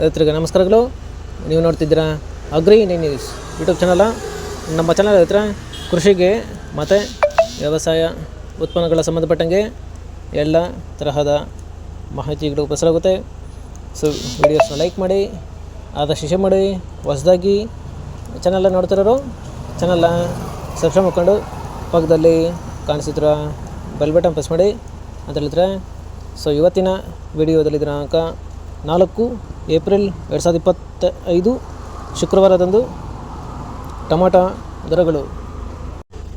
ರೈತರಿಗೆ ನಮಸ್ಕಾರಗಳು. ನೀವು ನೋಡ್ತಿದ್ದೀರಾ agri Indian news YouTube channel. ನಮ್ಮ ಚಾನಲ್ ಹತ್ರ ಕೃಷಿಗೆ ಮತ್ತು ವ್ಯವಸಾಯ ಉತ್ಪನ್ನಗಳ ಸಂಬಂಧಪಟ್ಟಂಗೆ ಎಲ್ಲ ತರಹದ ಮಾಹಿತಿಗಳು ಪ್ರಸಾರಾಗುತ್ತೆ ಸೊ ವಿಡಿಯೋಸ್ನ ಲೈಕ್ ಮಾಡಿ, ಆದಷ್ಟು ಶೇರ್ ಮಾಡಿ, ಹೊಸದಾಗಿ ಚಾನಲ್ನ ನೋಡ್ತಿರೋರು ಚಾನಲ್ನ ಸಬ್ಸ್ಕ್ರೈಬ್ ಮಾಡ್ಕೊಂಡು ಪಕ್ಕದಲ್ಲಿ ಕಾಣಿಸಿದ್ರ ಬೆಲ್ ಬಟನ್ ಪ್ರೆಸ್ ಮಾಡಿ. ಅಂತ ಹೇಳಿದ್ರೆ ಸೊ ಇವತ್ತಿನ ವಿಡಿಯೋದಲ್ಲಿ ದಿನಾಂಕ ನಾಲ್ಕು, ಏಪ್ರಿಲ್ ಎರಡು ಸಾವಿರದ ಇಪ್ಪತ್ತ ಐದು ಶುಕ್ರವಾರದಂದು ಟೊಮಾಟೊ ದರಗಳು.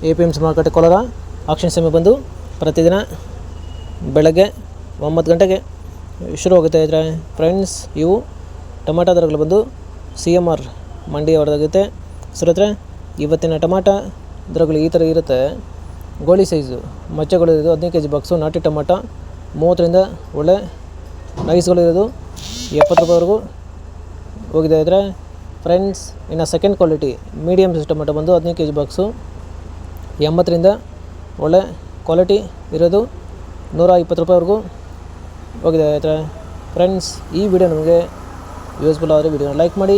ಎ ಪಿ ಎಂ ಸಿ ಮಾರುಕಟ್ಟೆ ಕೋಲಾರ, ಆಕ್ಷನ್ ಸಮಯ ಬಂದು ಪ್ರತಿದಿನ ಬೆಳಗ್ಗೆ ಒಂಬತ್ತು ಗಂಟೆಗೆ ಶುರು ಆಗುತ್ತೆ ಇದ್ರೆ ಫ್ರೆಂಡ್ಸ್, ಇವು ಟೊಮಾಟೊ ದರಗಳು ಬಂದು ಸಿ ಎಂ ಆರ್ ಮಂಡಿ ಅವರದಾಗುತ್ತೆ. ಸುರತ್ರ ಇವತ್ತಿನ ಟೊಮಾಟೊ ದರಗಳು ಈ ಥರ ಇರುತ್ತೆ. ಗೋಳಿ ಸೈಜು ಮಚ್ಚೆಗಳು ಇರೋದು ಹದಿನೈದು ಕೆ ಜಿ ಬಾಕ್ಸು, ನಾಟಿ ಟೊಮಾಟೊ ಮೂವತ್ತರಿಂದ ಒಳ್ಳೆ ನೈಸ್ಗಳು ಇರೋದು ಎಪ್ಪತ್ತು ರೂಪಾಯಿವರೆಗೂ ಹೋಗಿದೆ ಇದ್ದರೆ ಫ್ರೆಂಡ್ಸ್ ಇನ್ನು ಸೆಕೆಂಡ್ ಕ್ವಾಲಿಟಿ ಮೀಡಿಯಮ್ ಟೊಮೆಟೊ ಬಂದು ಹದಿನೈದು ಕೆ ಜಿ ಬಾಕ್ಸು ಎಂಬತ್ತರಿಂದ ಒಳ್ಳೆ ಕ್ವಾಲಿಟಿ ಇರೋದು ನೂರ ಇಪ್ಪತ್ತು ರೂಪಾಯಿವರೆಗೂ ಹೋಗಿದೆ ಆಯ್ತಾ ಫ್ರೆಂಡ್ಸ್ ಈ ವಿಡಿಯೋ ನಿಮಗೆ ಯೂಸ್ಫುಲ್ ಆದರೆ ವಿಡಿಯೋನ ಲೈಕ್ ಮಾಡಿ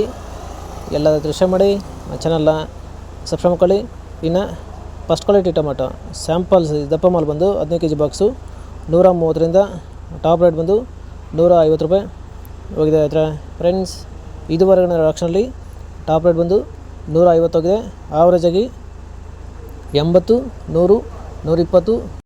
ಎಲ್ಲ ದೃಶ್ಯ ಮಾಡಿ ಚಾನಲ್ನ ಸಬ್ಸ್ಕ್ರೈಬ್ ಮಾಡ್ಕೊಳ್ಳಿ. ಇನ್ನು ಫಸ್ಟ್ ಕ್ವಾಲಿಟಿ ಟೊಮೆಟೊ ಸ್ಯಾಂಪಲ್ಸ್ ದಪ್ಪ ಮಾಲ್ ಬಂದು ಹದಿನೈದು ಕೆ ಜಿ ಬಾಕ್ಸು ನೂರ ಮೂವತ್ತರಿಂದ ಟಾಪ್ ರೇಟ್ ಬಂದು ನೂರ ಐವತ್ತು ರೂಪಾಯಿ ಹೋಗಿದೆ ಆಯ್ತಾ ಫ್ರೆಂಡ್ಸ್ ಇದುವರೆಗಿನ ಆಕ್ಷನಲ್ಲಿ ಟಾಪ್ ರೇಟ್ ಬಂದು ನೂರ ಐವತ್ತು ಹೋಗಿದೆ. ಆವ್ರೇಜಾಗಿ ಎಂಬತ್ತು, ನೂರು, ನೂರಿಪ್ಪತ್ತು.